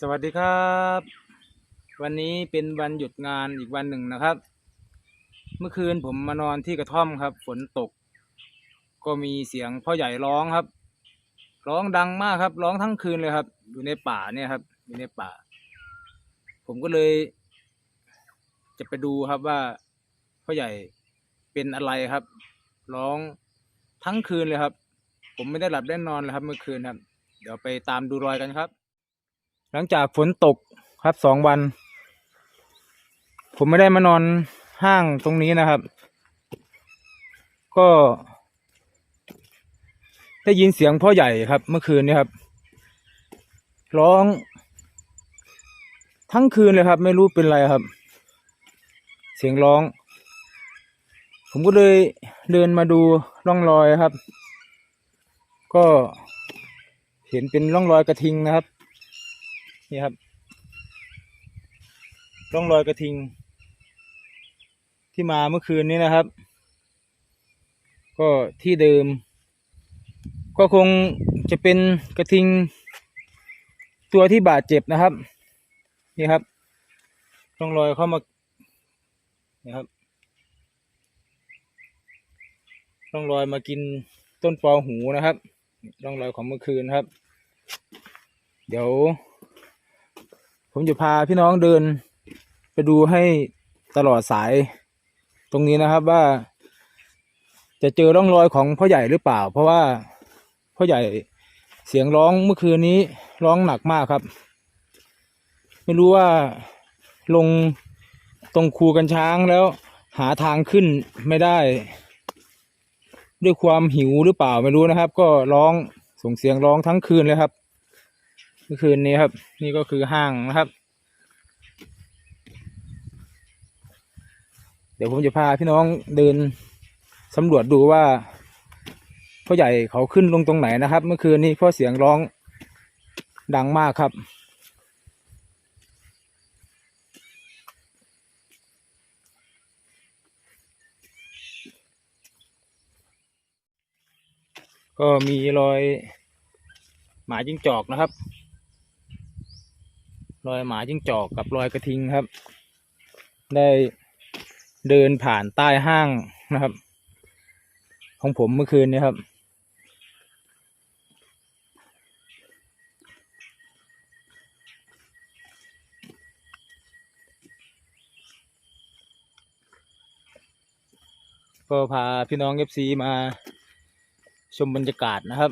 สวัสดีครับ วันนี้เป็นวันหยุดงานอีกวันหนึ่งนะครับ เมื่อคืนผมมานอนที่กระท่อมครับ ฝนตก ก็มีเสียงพ่อใหญ่ร้องครับ ร้องดังมากครับ ร้องทั้งคืนเลยครับ อยู่ในป่าเนี่ยครับ อยู่ในป่า ผมก็เลย จะไปดูครับว่าพ่อใหญ่เป็นอะไรครับ ร้องทั้งคืนเลยครับ ผมไม่ได้หลับได้นอนเลยครับ เมื่อคืนครับ เดี๋ยวไปตามดูรอยกันครับ หลังจากฝนตกครับสองวัน ผมไม่ได้มานอนห้างตรงนี้นะครับ ก็ ได้ยินเสียงพ่อใหญ่ครับ เมื่อคืนนี้ครับ ร้อง ทั้งคืนเลยครับ ไม่รู้เป็นไรครับ เสียงร้อง ผมก็เลยเดินมาดูร่องรอยครับ ก็เห็นเป็นร่องรอยกระทิงนะครับ นี่ครับร่องรอยกระทิง ที่มาเมื่อคืนนี้นะครับ ก็ที่เดิม ก็คงจะเป็นกระทิง ตัวที่บาดเจ็บนะครับ นี่ครับร่องรอยเข้ามานี่ครับร่องรอยมากินต้นปอหูนะครับร่องรอยของเมื่อคืนครับ เดี๋ยว ผมจะพาพี่น้องเดิน ไปดูให้ตลอดสายตรงนี้นะครับว่า จะเจอร่องรอยของพ่อใหญ่หรือเปล่า เพราะว่าพ่อใหญ่เสียงร้องเมื่อคืนนี้ร้องหนักมากครับ ไม่รู้ว่าลงตรงคูกันช้างแล้วหาทางขึ้นไม่ได้ ด้วยความหิวหรือเปล่าไม่รู้นะครับ ก็ร้องส่งเสียงร้องทั้งคืนเลยครับ เมื่อคืนนี้ครับ นี่ก็คือห้างนะครับ เดี๋ยวผมจะพาพี่น้องเดินสำรวจดูว่าพ่อใหญ่เขาขึ้นลงตรงไหนนะครับ เมื่อคืนนี้พ่อเสียงร้องดังมากครับ ก็มีรอยหมาจิ้งจอกนะครับ รอยหมาจิ้งจอกกับรอยกระทิงครับ ได้เดินผ่านใต้ห้างนะครับ ของผมเมื่อคืนนี้ครับ ก็พาพี่น้องเอฟซีมาชมบรรยากาศนะครับ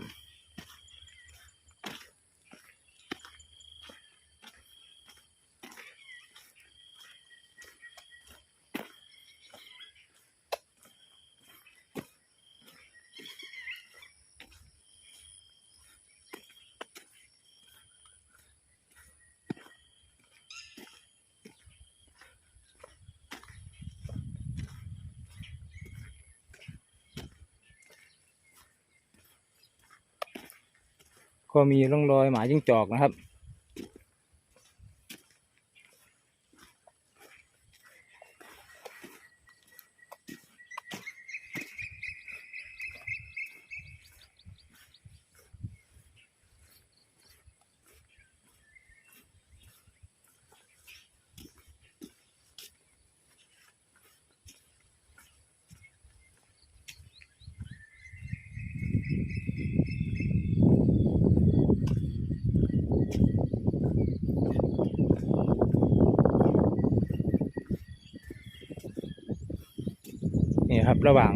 ก็มีร่องรอยหมาจิ้งจอกนะครับ ครับ ระหว่าง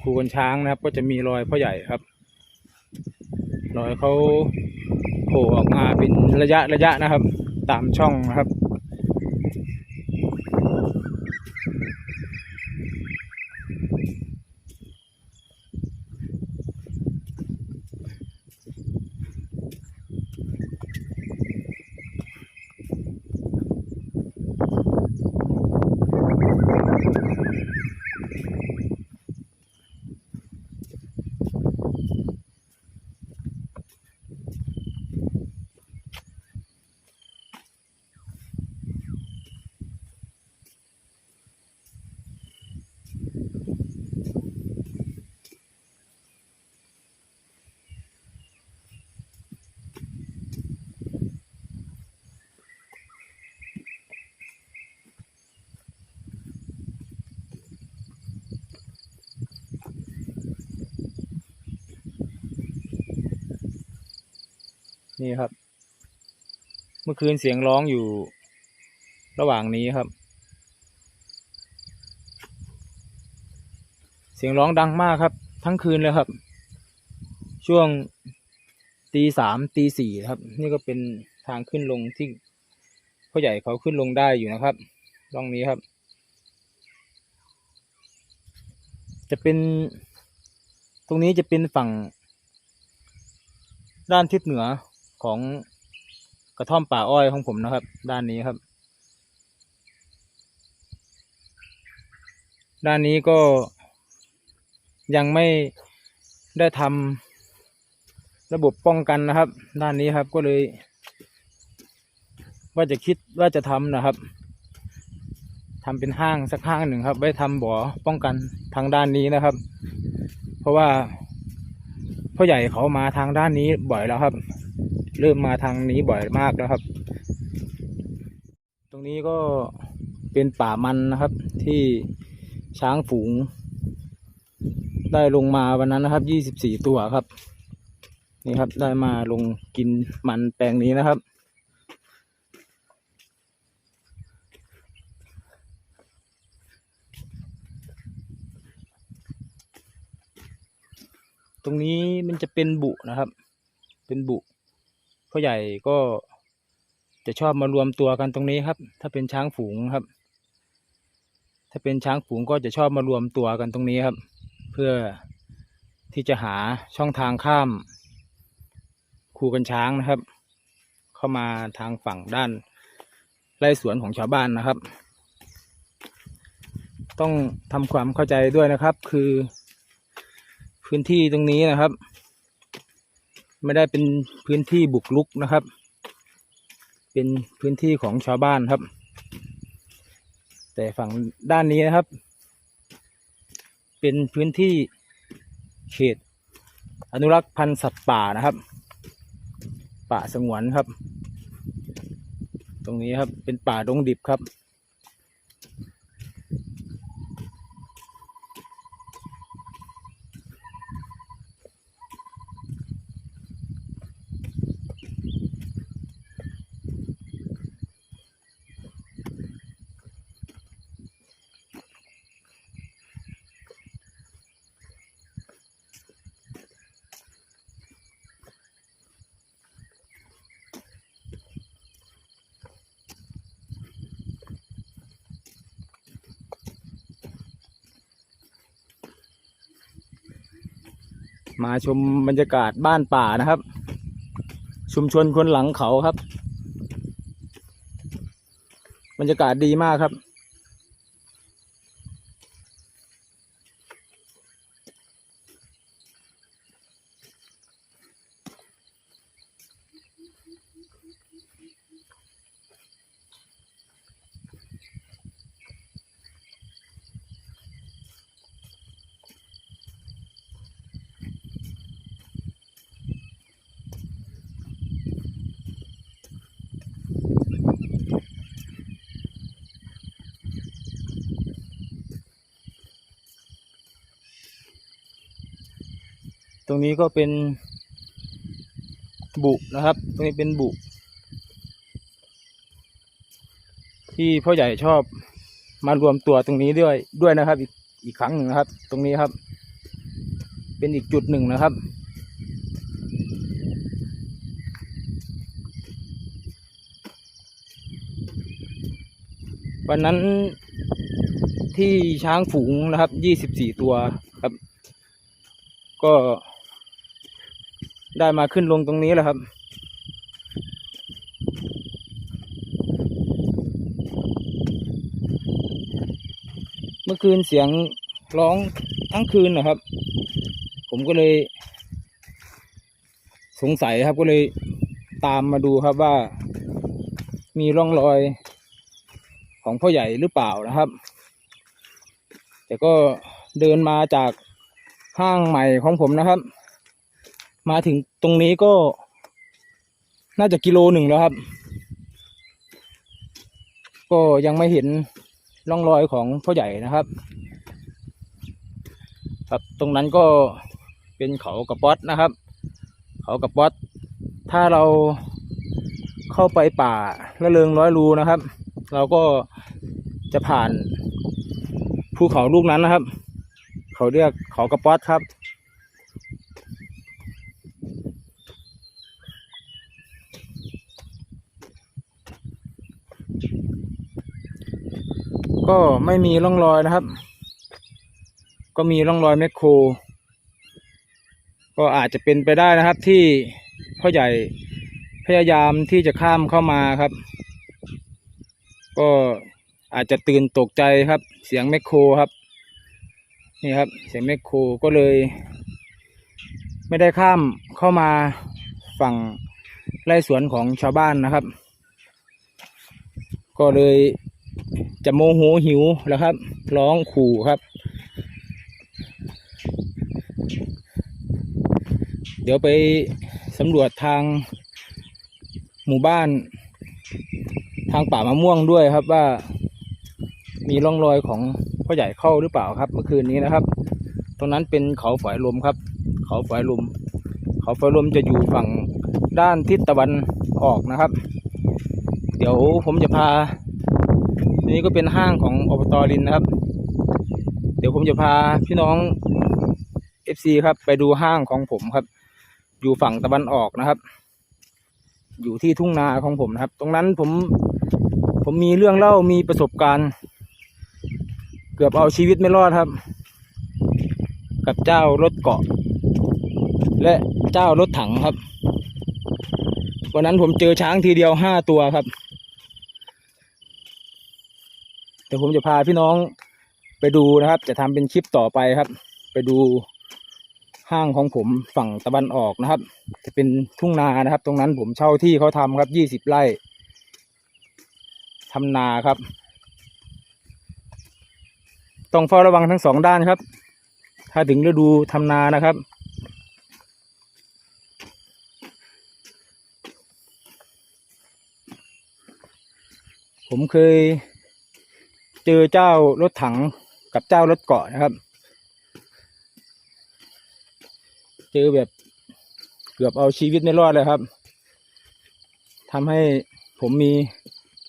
คูกันช้างนะครับ ก็จะมีรอยพ่อใหญ่ครับ รอยเขาโผล่ออกมาเป็นระยะระยะนะครับ ตามช่องนะครับ นี่ครับ เมื่อคืนเสียงร้องอยู่ระหว่างนี้ครับ เสียงร้องดังมากครับ ทั้งคืนเลยครับ ช่วงตีสามตีสี่ครับ นี่ก็เป็นทางขึ้นลงที่พ่อใหญ่เขาขึ้นลงได้อยู่นะครับร่องนี้ครับ จะเป็น ตรงนี้จะเป็นฝั่งด้านทิศเหนือ ของกระท่อมป่าอ้อยของผมนะครับ ด้านนี้ครับ ด้านนี้ก็ยังไม่ได้ทำระบบป้องกันนะครับ ด้านนี้ครับก็เลย ว่าจะคิดว่าจะทำนะครับทำเป็นห้างสักห้างหนึ่งครับ ไว้ทำบ่อป้องกันทางด้านนี้นะครับ เพราะว่าพ่อใหญ่เขามาทางด้านนี้บ่อยแล้วครับ เริ่มมาทางนี้บ่อยมากแล้วครับ ตรงนี้ก็เป็นป่ามันนะครับ ที่ช้างฝูง ได้ลงมาวันนั้นนะครับยี่สิบสี่ตัวครับ นี่ครับได้มาลงกินมันแปลงนี้นะครับ ตรงนี้มันจะเป็นบุนะครับ เป็นบุ พ่อใหญ่ก็จะชอบมารวมตัวกันตรงนี้ครับ ถ้าเป็นช้างฝูงครับ ถ้าเป็นช้างฝูงก็จะชอบมารวมตัวกันตรงนี้ครับ เพื่อที่จะหาช่องทางข้ามคูกันช้างนะครับ เข้ามาทางฝั่งด้านไร่สวนของชาวบ้านนะครับ ต้องทำความเข้าใจด้วยนะครับ คือ พื้นที่ตรงนี้นะครับ ไม่ได้เป็นพื้นที่บุกรุกนะครับ เป็นพื้นที่ของชาวบ้านครับ แต่ฝั่งด้านนี้นะครับ เป็นพื้นที่เขต อนุรักษ์พันธุ์สัตว์ป่านะครับ ป่าสงวนครับ ตรงนี้ครับเป็นป่าดงดิบครับ มาชมบรรยากาศบ้านป่านะครับ ชุมชนคนหลังเขาครับ บรรยากาศดีมากครับ ตรงนี้ก็เป็นบุนะครับ ตรงนี้เป็นบุ ที่พ่อใหญ่ชอบมารวมตัวตรงนี้ด้วยด้วยนะครับ อีกอีกครั้งหนึ่งนะครับ ตรงนี้ครับ เป็นอีกจุดหนึ่งนะครับ วันนั้นที่ช้างฝูงนะครับ ยี่สิบสี่ตัวครับ ก็ ได้มาขึ้นลงตรงนี้แหละครับ เมื่อคืนเสียงร้องทั้งคืนนะครับ ผมก็เลย สงสัยครับก็เลยตามมาดูครับว่า มีร่องรอยของพ่อใหญ่หรือเปล่านะครับ แต่ก็เดินมาจากห้างใหม่ของผมนะครับ มาถึงตรงนี้ก็ น่าจะกิโลหนึ่งแล้วครับ ก็ยังไม่เห็นร่องรอยของพ่อใหญ่นะครับ ครับตรงนั้นก็เป็นเขากระป๊อดนะครับ เขากระป๊อดถ้ถ้าเราเข้าไปป่าละเริงร้อยรูนะครับ เราก็จะผ่านภูเขาลูกนั้นนะครับ เขาเรียกเขากระป๊อดครับ ก็ไม่มีร่องรอยนะครับ ก็มีร่องรอยแมคโคร ก็อาจจะเป็นไปได้นะครับที่พ่อใหญ่พยายามที่จะข้ามเข้ามาครับ ก็อาจจะตื่นตกใจครับ เสียงแมคโครครับ นี่ครับ เสียงแมคโครก็เลย ไม่ได้ข้ามเข้ามาฝั่งไร่สวนของชาวบ้านนะครับ ก็เลย จะโมโหหิวแล้วครับ ร้องขู่ครับ เดี๋ยวไปสำรวจทางหมู่บ้าน ทางป่ามะม่วงด้วยครับว่า มีร่องรอยของพ่อใหญ่เข้าหรือเปล่าครับ เมื่อคืนนี้นะครับ ตรงนั้นเป็นเขาฝอยลมครับ เขาฝอยลม เขาฝอยลมจะอยู่ฝั่งด้านทิศตะวันออกนะครับ เดี๋ยวผมจะพา นี่ก็เป็นห้างของอบตลินนะครับ เดี๋ยวผมจะพาพี่น้อง FC ครับ ไปดูห้างของผมครับ อยู่ฝั่งตะวันออกนะครับ อยู่ที่ทุ่งนาของผมนะครับ ตรงนั้นผมผมมีเรื่องเล่ามีประสบการณ์ เกือบเอาชีวิตไม่รอดครับ กับเจ้ารถเกาะ และเจ้ารถถังครับ วันนั้นผมเจอช้างทีเดียวห้าตัวครับ เดี๋ยวผมจะพาพี่น้องไปดูนะครับ จะทำเป็นคลิปต่อไปครับ ไปดูห้างของผมฝั่งตะวันออกนะครับ จะเป็นทุ่งนานะครับ ตรงนั้นผมเช่าที่เขาทำครับยี่สิบไร่ทำนาครับ ต้องเฝ้าระวังทั้งสองด้านครับ ถ้าถึงฤดูทำนานะครับผมเคย เจอเจ้ารถถังกับเจ้ารถเกาะนะครับ เจอแบบเกือบเอาชีวิตไม่รอดเลยครับทำให้ผมมี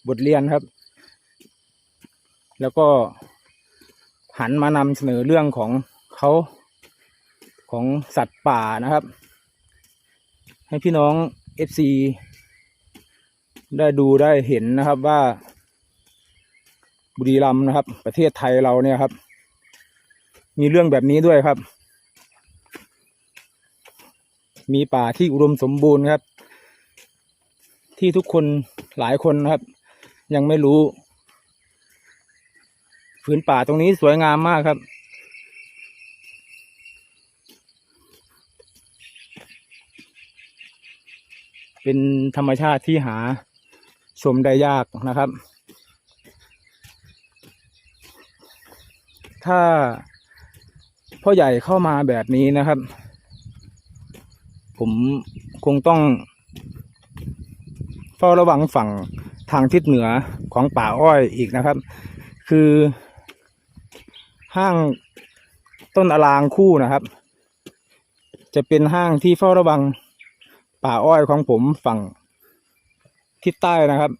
บทเรียนครับ แล้วก็หันมานำเสนอเรื่องของเขาของสัตว์ป่านะครับ ให้พี่น้อง FC ได้ดูได้เห็นนะครับว่า บุรีรัมย์นะครับ ประเทศไทยเราเนี่ยครับ มีเรื่องแบบนี้ด้วยครับ มีป่าที่อุดมสมบูรณ์ครับ ที่ทุกคนหลายคนนะครับ ยังไม่รู้ผืนป่าตรงนี้สวยงามมากครับ เป็นธรรมชาติที่หาชมได้ยากนะครับ ถ้าพ่อใหญ่เข้ามาแบบนี้นะครับ ผมคงต้อง เฝ้าระวังฝั่งทางทิศเหนือของป่าอ้อยอีกนะครับ คือห้างต้นอลางคู่นะครับ จะเป็นห้างที่เฝ้าระวังป่าอ้อยของผมฝั่งทิศใต้นะครับ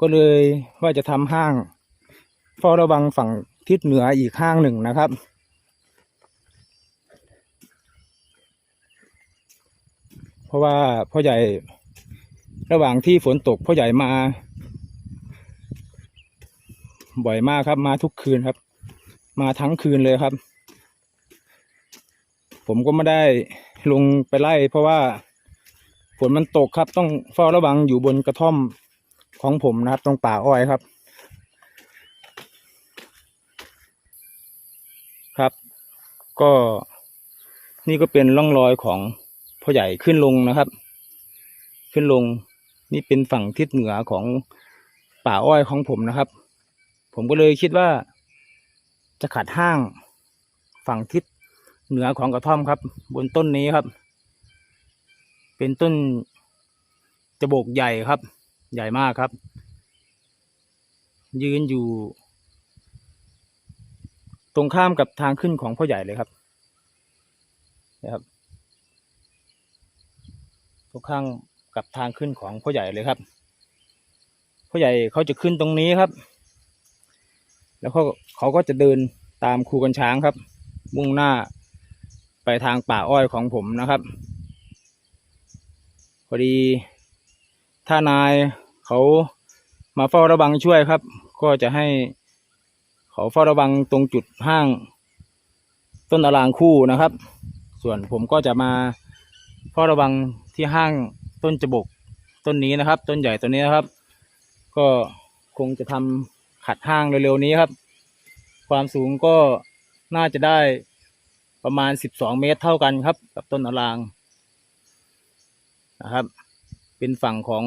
ก็เลยว่าจะทำห้าง เฝ้าระวังฝั่งทิศเหนืออีกห้างหนึ่งนะครับ เพราะว่าพ่อใหญ่ระหว่างที่ฝนตกพ่อใหญ่มา บ่อยมากครับมาทุกคืนครับ มาทั้งคืนเลยครับ ผมก็ไม่ได้ลงไปไล่ เพราะว่าฝนมันตกครับ ต้องเฝ้าระวังอยู่บนกระท่อมของผมนะครับ ตรงป่าอ้อยครับ ก็นี่ก็เป็นร่องรอยของพ่อใหญ่ขึ้นลงนะครับ ขึ้นลงนี่เป็นฝั่งทิศเหนือของป่าอ้อยของผมนะครับ ผมก็เลยคิดว่าจะขัดห้างฝั่งทิศเหนือของกระท่อมครับ บนต้นนี้ครับ เป็นต้นจะโบกใหญ่ครับ ใหญ่มากครับ ยืนอยู่ ตรงข้ามกับทางขึ้นของพ่อใหญ่เลยครับนะครับทุกข้างกับทางขึ้นของพ่อใหญ่เลยครับพ่อใหญ่เขาจะขึ้นตรงนี้ครับ แล้วเขาเขาก็จะเดินตามครูกันช้างครับ มุ่งหน้าไปทางป่าอ้อยของผมนะครับพอดีถ้านายเขามาเฝ้าระวังช่วยครับ ก็จะให้ ขาเฝ้าระวังตรงจุดห้าง ต้นอลางคู่นะครับ ส่วนผมก็จะมาเฝ้าระวังที่ห้างต้นจบกต้นนี้นะครับ ต้นใหญ่ต้นนี้นะครับ ก็คงจะทำขัดห้างเร็วๆนี้ครับ ความสูงก็น่าจะได้ประมาณ 12 เมตรเท่ากันครับ กับต้นอลางนะครับ เป็นฝั่งของ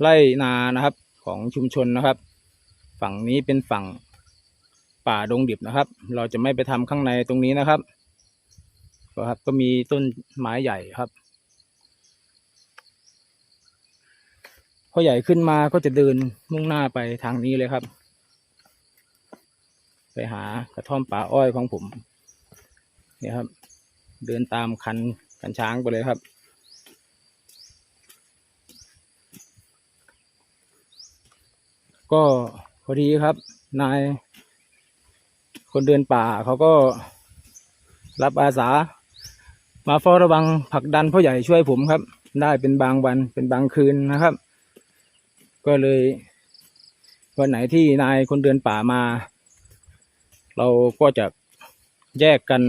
ไร่นานะครับของชุมชนนะครับ ฝั่งนี้เป็นฝั่งป่าดงดิบนะครับ เราจะไม่ไปทำข้างในตรงนี้นะครับก็ครับก็มีต้นไม้ใหญ่ครับ พอใหญ่ขึ้นมาก็จะเดินมุ่งหน้าไปทางนี้เลยครับ ไปหากระท่อมป่าอ้อยของผมเนี่ยครับ เดินตามคันคันช้างไปเลยครับก็ พอดีครับ นาย คนเดินป่าเขาก็รับอาสา มาเฝ้าระวังผลักดันพ่อใหญ่ช่วยผมครับ ได้เป็นบางวันเป็นบางคืนนะครับ ก็เลย วันไหนที่นายคนเดินป่ามา เราก็จะแยกกัน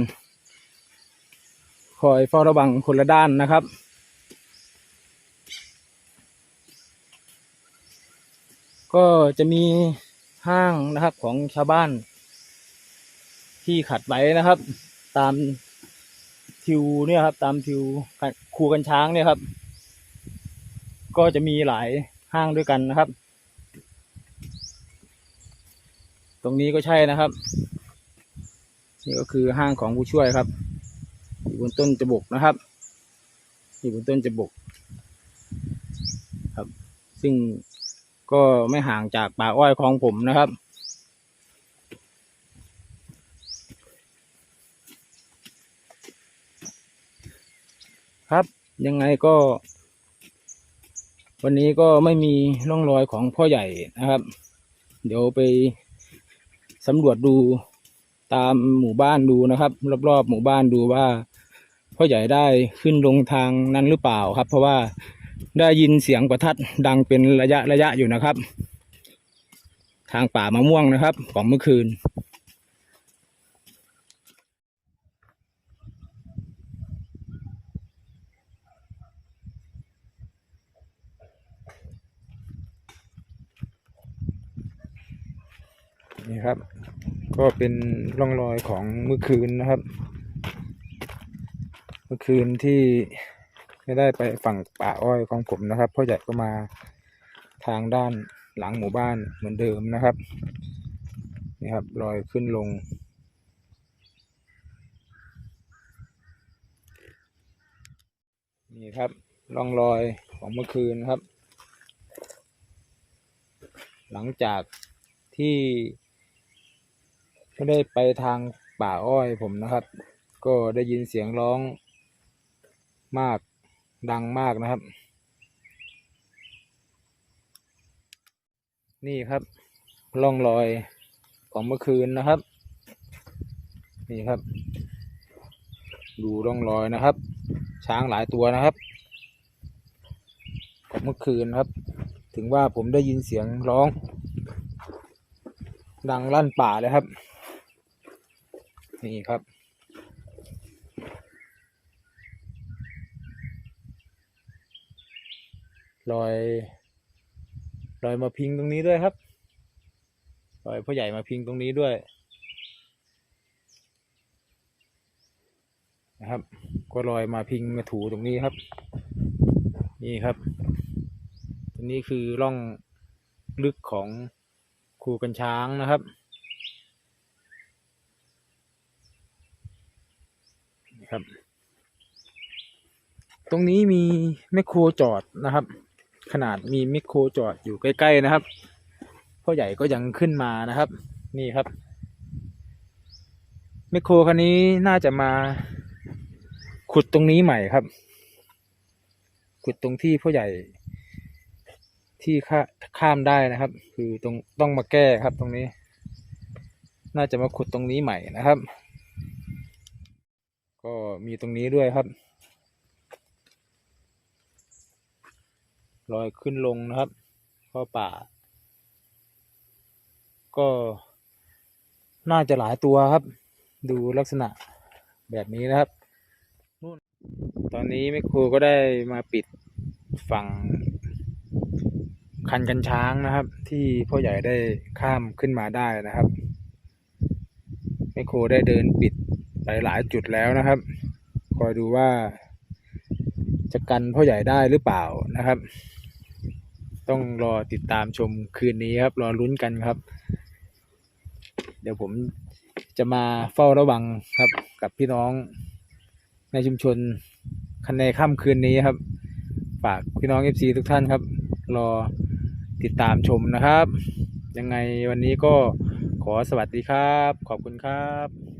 คอยเฝ้าระวังคนละด้านนะครับก็จะมี ห้างนะครับของชาวบ้าน ที่ขัดไว้นะครับ ตามทิวเนี่ยครับ ตามทิวคูกันช้างเนี่ยครับ ก็จะมีหลายห้างด้วยกันนะครับ ตรงนี้ก็ใช่นะครับ นี่ก็คือห้างของผู้ช่วยครับ อยู่บนต้นจบกนะครับอยู่บนต้นจบก ครับ ซึ่ง ก็ไม่ห่างจากป่าอ้อยของผมนะครับ ครับยังไงก็ วันนี้ก็ไม่มีร่องรอยของพ่อใหญ่นะครับ เดี๋ยวไปสำรวจดูตามหมู่บ้านดูนะครับ รอบๆหมู่บ้านดูว่าพ่อใหญ่ได้ขึ้นลงทางนั้นหรือเปล่าครับ เพราะว่า ได้ยินเสียงประทัดดังเป็นระยะระยะอยู่นะครับ ทางป่ามะม่วงนะครับ ของเมื่อคืน นี่ครับ ก็เป็นร่องรอยของเมื่อคืนนะครับ เมื่อคืนที่ ไม่ได้ไปฝั่งป่าอ้อยของผมนะครับพ่อใหญ่ก็มาทางด้านหลังหมู่บ้านเหมือนเดิมนะครับนี่ครับรอยขึ้นลง นี่ครับร่องรอยของเมื่อคืนครับ หลังจากที่ไม่ได้ไปทางป่าอ้อยผมนะครับ ก็ได้ยินเสียงร้องมาก ดังมากนะครับ นี่ครับร่องรอยของเมื่อคืนนะครับ นี่ครับ ดูร่องรอยนะครับ ช้างหลายตัวนะครับของเมื่อคืนครับ ถึงว่าผมได้ยินเสียงร้อง ดังลั่นป่าเลยครับ นี่ครับ รอยรอยมาพิงตรงนี้ด้วยครับรอยพ่อใหญ่มาพิงตรงนี้ด้วยนะครับ ก็รอยมาพิงมาถูตรงนี้ครับ นี่ครับตรงนี้คือร่องลึกของคูกันช้างนะครับครับ ตรงนี้มีแมคโครจอดนะครับ ขนาดมีมคโครจอดอยู่ใกล้ ๆ นะครับพ่อใหญ่ก็ยังขึ้นมานะครับ นี่ครับมคโครคันนี้น่าจะมา ขุดตรงนี้ใหม่ครับ ขุดตรงที่พ่อใหญ่ ที่ข้าข้ามได้นะครับ คือตรงต้องมาแก้ครับตรงนี้ น่าจะมาขุดตรงนี้ใหม่นะครับ ก็มีตรงนี้ด้วยครับ รอยขึ้นลงนะครับก็ป่า ก็น่าจะหลายตัวครับ ดูลักษณะแบบนี้นะครับนู่นตอนนี้แม่ครูก็ได้มาปิดฝั่ง คันกันช้างนะครับ ที่พ่อใหญ่ได้ข้ามขึ้นมาได้นะครับแม่ครูได้เดินปิดไปหลายจุดแล้วนะครับ คอยดูว่าจะกันพ่อใหญ่ได้หรือเปล่านะครับ ต้องรอติดตามชมคืนนี้ครับ รอลุ้นกันครับ เดี๋ยวผมจะมาเฝ้าระวังครับ กับพี่น้องในชุมชนคันในค่ำคืนนี้ครับ ฝากพี่น้องเอฟซีทุกท่านครับ รอติดตามชมนะครับ ยังไงวันนี้ก็ขอสวัสดีครับ ขอบคุณครับ